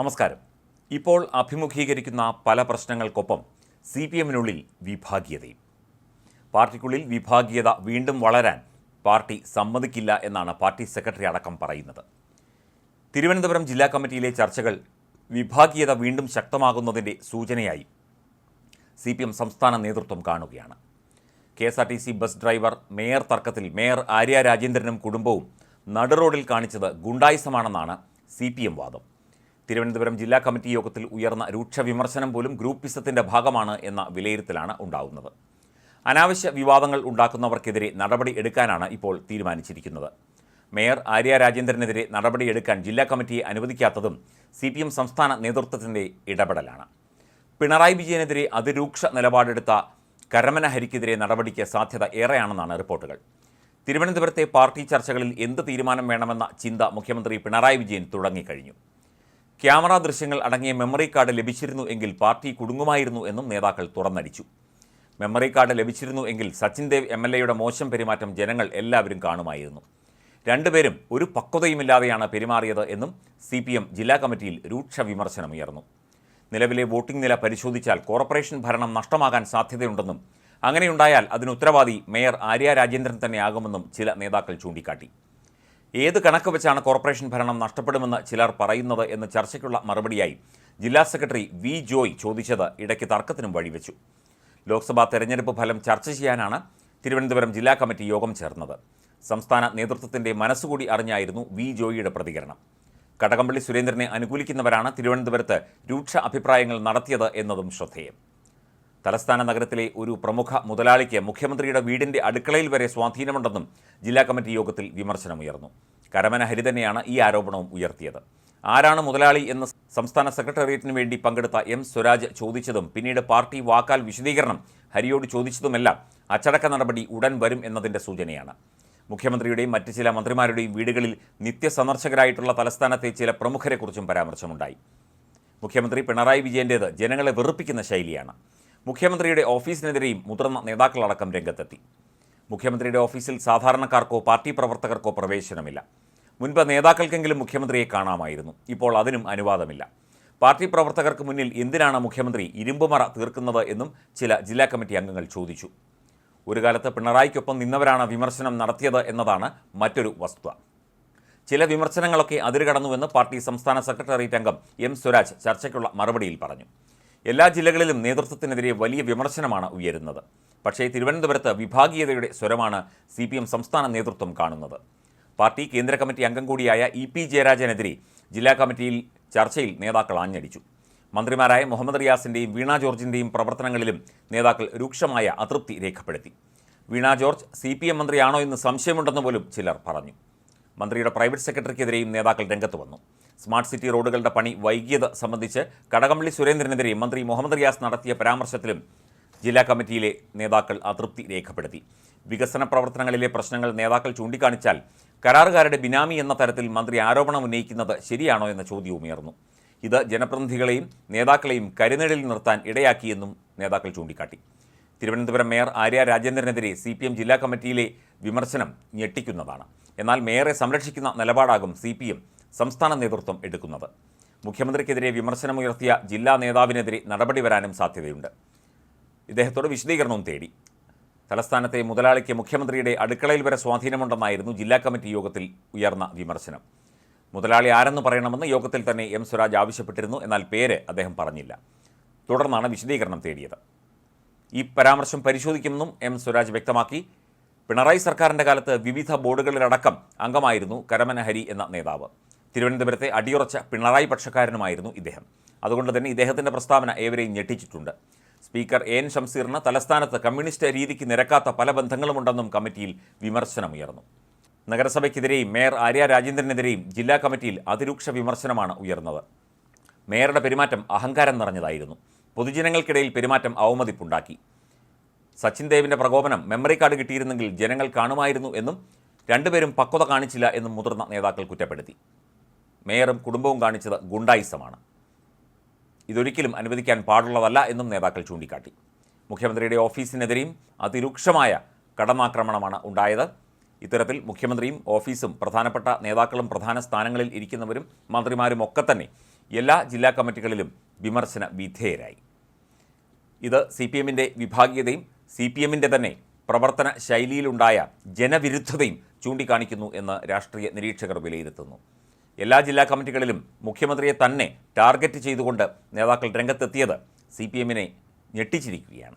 നമസ്കാരം. ഇപ്പോൾ അഭിമുഖീകരിക്കുന്ന പല പ്രശ്നങ്ങൾക്കൊപ്പം സി പി എമ്മിനുള്ളിൽ വിഭാഗീയതയും. പാർട്ടിക്കുള്ളിൽ വിഭാഗീയത വീണ്ടും വളരാൻ പാർട്ടി സമ്മതിക്കില്ല എന്നാണ് പാർട്ടി സെക്രട്ടറി അടക്കം പറയുന്നത്. തിരുവനന്തപുരം ജില്ലാ കമ്മിറ്റിയിലെ ചർച്ചകൾ വിഭാഗീയത വീണ്ടും ശക്തമാകുന്നതിന്റെ സൂചനയായി സി പി എം സംസ്ഥാന നേതൃത്വം കാണുകയാണ്. K S R T C bus driver mayor തർക്കത്തിൽ മേയർ ആര്യ രാജേന്ദ്രനും കുടുംബവും നടുറോഡിൽ കാണിച്ചത് ഗുണ്ടായിസമാണെന്നാണ് സി പി എം വാദം. തിരുവനന്തപുരം ജില്ലാ കമ്മിറ്റി യോഗത്തിൽ ഉയർന്ന രൂക്ഷ വിമർശനം പോലും ഗ്രൂപ്പിസത്തിന്റെ ഭാഗമാണ് എന്ന വിലയിരുത്തലാണ് ഉണ്ടാകുന്നത് അനാവശ്യ വിവാദങ്ങൾ ഉണ്ടാക്കുന്നവർക്കെതിരെ നടപടി എടുക്കാനാണ് ഇപ്പോൾ തീരുമാനിച്ചിരിക്കുന്നത്. മേയർ ആര്യ രാജേന്ദ്രനെതിരെ നടപടിയെടുക്കാൻ ജില്ലാ കമ്മിറ്റിയെ അനുവദിക്കാത്തതും സി പി എം സംസ്ഥാന നേതൃത്വത്തിന്റെ ഇടപെടലാണ്. പിണറായി വിജയനെതിരെ അതിരൂക്ഷ നിലപാടെടുത്ത കരമന ഹരിക്കെതിരെ നടപടിക്ക് സാധ്യത ഏറെയാണെന്നാണ് റിപ്പോർട്ടുകൾ. തിരുവനന്തപുരത്തെ പാർട്ടി ചർച്ചകളിൽ എന്ത് തീരുമാനം വേണമെന്ന ചിന്ത മുഖ്യമന്ത്രി പിണറായി വിജയൻ തുടങ്ങിക്കഴിഞ്ഞു. ക്യാമറ ദൃശ്യങ്ങൾ അടങ്ങിയ മെമ്മറി കാർഡ് ലഭിച്ചിരുന്നു എങ്കിൽ പാർട്ടി കുടുങ്ങുമായിരുന്നു എന്നും നേതാക്കൾ തുറന്നടിച്ചു. മെമ്മറി കാർഡ് ലഭിച്ചിരുന്നു എങ്കിൽ സച്ചിൻ ദേവ് എം എൽ എയുടെ മോശം പെരുമാറ്റം ജനങ്ങൾ എല്ലാവരും കാണുമായിരുന്നു. രണ്ടുപേരും ഒരു പക്വതയുമില്ലാതെയാണ് പെരുമാറിയത് എന്നും സി പി എം ജില്ലാ കമ്മിറ്റിയിൽ രൂക്ഷ വിമർശനമുയർന്നു. നിലവിലെ വോട്ടിംഗ് നില പരിശോധിച്ചാൽ കോർപ്പറേഷൻ ഭരണം നഷ്ടമാകാൻ സാധ്യതയുണ്ടെന്നും അങ്ങനെയുണ്ടായാൽ അതിന് ഉത്തരവാദി മേയർ ആര്യ രാജേന്ദ്രൻ തന്നെയാകുമെന്നും ചില നേതാക്കൾ ചൂണ്ടിക്കാട്ടി. ഏത് കണക്ക് വെച്ചാണ് കോർപ്പറേഷൻ ഭരണം നഷ്ടപ്പെടുമെന്ന് ചിലർ പറയുന്നത് എന്ന് ചർച്ചയ്ക്കുള്ള മറുപടിയായി ജില്ലാ സെക്രട്ടറി വി ജോയ് ചോദിച്ചത് ഇടയ്ക്ക് തർക്കത്തിനും വഴിവെച്ചു. ലോക്സഭാ തെരഞ്ഞെടുപ്പ് ഫലം ചർച്ച ചെയ്യാനാണ് തിരുവനന്തപുരം ജില്ലാ കമ്മിറ്റി യോഗം ചേർന്നത്. സംസ്ഥാന നേതൃത്വത്തിന്റെ മനസ്സുകൂടി അറിഞ്ഞായിരുന്നു വി ജോയിയുടെ പ്രതികരണം. കടകംപള്ളി സുരേന്ദ്രനെ അനുകൂലിക്കുന്നവരാണ് തിരുവനന്തപുരത്ത് രൂക്ഷ അഭിപ്രായങ്ങൾ നടത്തിയത് എന്നതും ശ്രദ്ധേയം. തലസ്ഥാന നഗരത്തിലെ ഒരു പ്രമുഖ മുതലാളിക്ക് മുഖ്യമന്ത്രിയുടെ വീടിന്റെ അടുക്കളയിൽ വരെ സ്വാധീനമുണ്ടെന്നും ജില്ലാ കമ്മിറ്റി യോഗത്തിൽ വിമർശനമുയർന്നു. കരമന ഹരി തന്നെയാണ് ഈ ആരോപണവും ഉയർത്തിയത്. ആരാണ് മുതലാളി എന്ന് സംസ്ഥാന സെക്രട്ടേറിയറ്റിന് വേണ്ടി പങ്കെടുത്ത എം സ്വരാജ് ചോദിച്ചതും പിന്നീട് പാർട്ടി വാക്കാൽ വിശദീകരണം ഹരിയോട് ചോദിച്ചതുമെല്ലാം അച്ചടക്ക നടപടി ഉടൻ വരും എന്നതിന്റെ സൂചനയാണ്. മുഖ്യമന്ത്രിയുടെയും മറ്റ് ചില മന്ത്രിമാരുടെയും വീടുകളിൽ നിത്യസന്ദർശകരായിട്ടുള്ള തലസ്ഥാനത്തെ ചില പ്രമുഖരെക്കുറിച്ചും പരാമർശമുണ്ടായി. മുഖ്യമന്ത്രി പിണറായി വിജയന്റേത് ജനങ്ങളെ വെറുപ്പിക്കുന്ന ശൈലിയാണ്. മുഖ്യമന്ത്രിയുടെ ഓഫീസിനെതിരെയും മുതിർന്ന നേതാക്കളടക്കം രംഗത്തെത്തി. മുഖ്യമന്ത്രിയുടെ ഓഫീസിൽ സാധാരണക്കാർക്കോ പാർട്ടി പ്രവർത്തകർക്കോ പ്രവേശനമില്ല. മുൻപ് നേതാക്കൾക്കെങ്കിലും മുഖ്യമന്ത്രിയെ കാണാമായിരുന്നു. ഇപ്പോൾ അതിനും അനുവാദമില്ല. പാർട്ടി പ്രവർത്തകർക്ക് മുന്നിൽ എന്തിനാണ് മുഖ്യമന്ത്രി ഇരുമ്പുമറ തീർക്കുന്നത് എന്നും ചില ജില്ലാ കമ്മിറ്റി അംഗങ്ങൾ ചോദിച്ചു. ഒരു കാലത്ത് പിണറായിക്കൊപ്പം നിന്നവരാണ് വിമർശനം നടത്തിയത് എന്നതാണ് മറ്റൊരു വസ്തുത. ചില വിമർശനങ്ങളൊക്കെ അതിരുകടന്നുവെന്ന് പാർട്ടി സംസ്ഥാന സെക്രട്ടേറിയറ്റ് അംഗം എം സ്വരാജ് ചർച്ചയ്ക്കുള്ള മറുപടിയിൽ പറഞ്ഞു. എല്ലാ ജില്ലകളിലും നേതൃത്വത്തിനെതിരെ വലിയ വിമർശനമാണ് ഉയരുന്നത്. പക്ഷേ തിരുവനന്തപുരത്ത് വിഭാഗീയതയുടെ സ്വരമാണ് സി പി എം സംസ്ഥാന നേതൃത്വം കാണുന്നത്. പാർട്ടി കേന്ദ്ര കമ്മിറ്റി അംഗം കൂടിയായ ഇ പി ജയരാജനെതിരെ ജില്ലാ കമ്മിറ്റിയിൽ ചർച്ചയിൽ നേതാക്കൾ ആഞ്ഞടിച്ചു. മന്ത്രിമാരായ മുഹമ്മദ് റിയാസിന്റെയും വീണ ജോർജിന്റെയും പ്രവർത്തനങ്ങളിലും നേതാക്കൾ രൂക്ഷമായ അതൃപ്തി രേഖപ്പെടുത്തി. Veena George C P M മന്ത്രിയാണോ എന്ന് സംശയമുണ്ടെന്ന് പോലും ചിലർ പറഞ്ഞു. മന്ത്രിയുടെ പ്രൈവറ്റ് സെക്രട്ടറിക്കെതിരെയും നേതാക്കൾ രംഗത്ത് വന്നു. സ്മാർട്ട് സിറ്റി റോഡുകളുടെ പണി വൈകിയത് സംബന്ധിച്ച് കടകംപള്ളി സുരേന്ദ്രനെതിരെ മന്ത്രി മുഹമ്മദ് റിയാസ് നടത്തിയ പരാമർശത്തിലും ജില്ലാ കമ്മിറ്റിയിലെ നേതാക്കൾ അതൃപ്തി രേഖപ്പെടുത്തി. വികസന പ്രവർത്തനങ്ങളിലെ പ്രശ്നങ്ങൾ നേതാക്കൾ ചൂണ്ടിക്കാണിച്ചാൽ കരാറുകാരുടെ ബിനാമി എന്ന തരത്തിൽ മന്ത്രി ആരോപണം ഉന്നയിക്കുന്നത് ശരിയാണോ എന്ന ചോദ്യവും ഉയർന്നു. ഇത് ജനപ്രതിനിധികളെയും നേതാക്കളെയും കരുനിഴലിൽ നിർത്താൻ ഇടയാക്കിയെന്നും നേതാക്കൾ ചൂണ്ടിക്കാട്ടി. തിരുവനന്തപുരം മേയർ ആര്യ രാജേന്ദ്രനെതിരെ സി പി എം ജില്ലാ കമ്മിറ്റിയിലെ വിമർശനം ഞെട്ടിക്കുന്നതാണ്. എന്നാൽ മേയറെ സംരക്ഷിക്കുന്ന നിലപാടാകും സി പി എം സംസ്ഥാന നേതൃത്വം എടുക്കുന്നത്. മുഖ്യമന്ത്രിക്കെതിരെ വിമർശനമുയർത്തിയ ജില്ലാ നേതാവിനെതിരെ നടപടി വരാനും സാധ്യതയുണ്ട്. ഇദ്ദേഹത്തോട് വിശദീകരണവും തേടി. തലസ്ഥാനത്തെ മുതലാളിക്ക് മുഖ്യമന്ത്രിയുടെ അടുക്കളയിൽ വരെ സ്വാധീനമുണ്ടെന്നായിരുന്നു ജില്ലാ കമ്മിറ്റി യോഗത്തിൽ ഉയർന്ന വിമർശനം. മുതലാളി ആരെന്ന് പറയണമെന്ന് യോഗത്തിൽ തന്നെ എം സ്വരാജ് ആവശ്യപ്പെട്ടിരുന്നു എന്നാൽ പേര് അദ്ദേഹം പറഞ്ഞില്ല. തുടർന്നാണ് വിശദീകരണം തേടിയത്. ഈ പരാമർശം പരിശോധിക്കുമെന്നും എം സ്വരാജ് വ്യക്തമാക്കി. പിണറായി സർക്കാരിന്റെ കാലത്ത് വിവിധ ബോർഡുകളിലടക്കം അംഗമായിരുന്നു കരമന ഹരി എന്ന നേതാവ്. തിരുവനന്തപുരത്തെ അടിയുറച്ച പിണറായി പക്ഷക്കാരനുമായിരുന്നു ഇദ്ദേഹം. അതുകൊണ്ട് തന്നെ ഇദ്ദേഹത്തിന്റെ പ്രസ്താവന ഏവരെയും ഞെട്ടിച്ചിട്ടുണ്ട്. സ്പീക്കർ എൻ ഷംസീറിന് തലസ്ഥാനത്ത് കമ്മ്യൂണിസ്റ്റ് രീതിക്ക് നിരക്കാത്ത പല ബന്ധങ്ങളുമുണ്ടെന്നും കമ്മിറ്റിയിൽ വിമർശനമുയർന്നു. നഗരസഭയ്ക്കെതിരെയും മേയർ ആര്യ രാജേന്ദ്രനെതിരെയും ജില്ലാ കമ്മിറ്റിയിൽ അതിരൂക്ഷ വിമർശനമാണ് ഉയർന്നത്. മേയറുടെ പെരുമാറ്റം അഹങ്കാരം നിറഞ്ഞതായിരുന്നു. പൊതുജനങ്ങൾക്കിടയിൽ പെരുമാറ്റം അവമതിപ്പുണ്ടാക്കി. സച്ചിൻ ദേവിന്റെ പ്രകോപനം മെമ്മറി കാർഡ് കിട്ടിയിരുന്നെങ്കിൽ ജനങ്ങൾ കാണുമായിരുന്നു എന്നും രണ്ടുപേരും പക്വത കാണിച്ചില്ല എന്നും മുതിർന്ന നേതാക്കൾ കുറ്റപ്പെടുത്തി. മേയറും കുടുംബവും കാണിച്ചത് ഗുണ്ടായിസമാണ്. ഇതൊരിക്കലും അനുവദിക്കാൻ പാടുള്ളതല്ല എന്നും നേതാക്കൾ ചൂണ്ടിക്കാട്ടി. മുഖ്യമന്ത്രിയുടെ ഓഫീസിനെതിരെയും അതിരൂക്ഷമായ കടമാക്രമണമാണ് ഉണ്ടായത്. ഇത്തരത്തിൽ മുഖ്യമന്ത്രിയും ഓഫീസും പ്രധാനപ്പെട്ട നേതാക്കളും പ്രധാന സ്ഥാനങ്ങളിൽ ഇരിക്കുന്നവരും മന്ത്രിമാരും ഒക്കെ തന്നെ എല്ലാ ജില്ലാ കമ്മിറ്റികളിലും വിമർശന വിധേയരായി. ഇത് സി പി എമ്മിന്റെ വിഭാഗീയതയും സി പി എമ്മിന്റെ തന്നെ പ്രവർത്തന ശൈലിയിലുണ്ടായ ജനവിരുദ്ധതയും ചൂണ്ടിക്കാണിക്കുന്നു എന്ന് രാഷ്ട്രീയ നിരീക്ഷകർ വിലയിരുത്തുന്നു. എല്ലാ ജില്ലാ കമ്മിറ്റികളിലും മുഖ്യമന്ത്രിയെ തന്നെ ടാർഗറ്റ് ചെയ്തുകൊണ്ട് നേതാക്കൾ രംഗത്തെത്തിയത് സി പി എമ്മിനെ ഞെട്ടിച്ചിരിക്കുകയാണ്.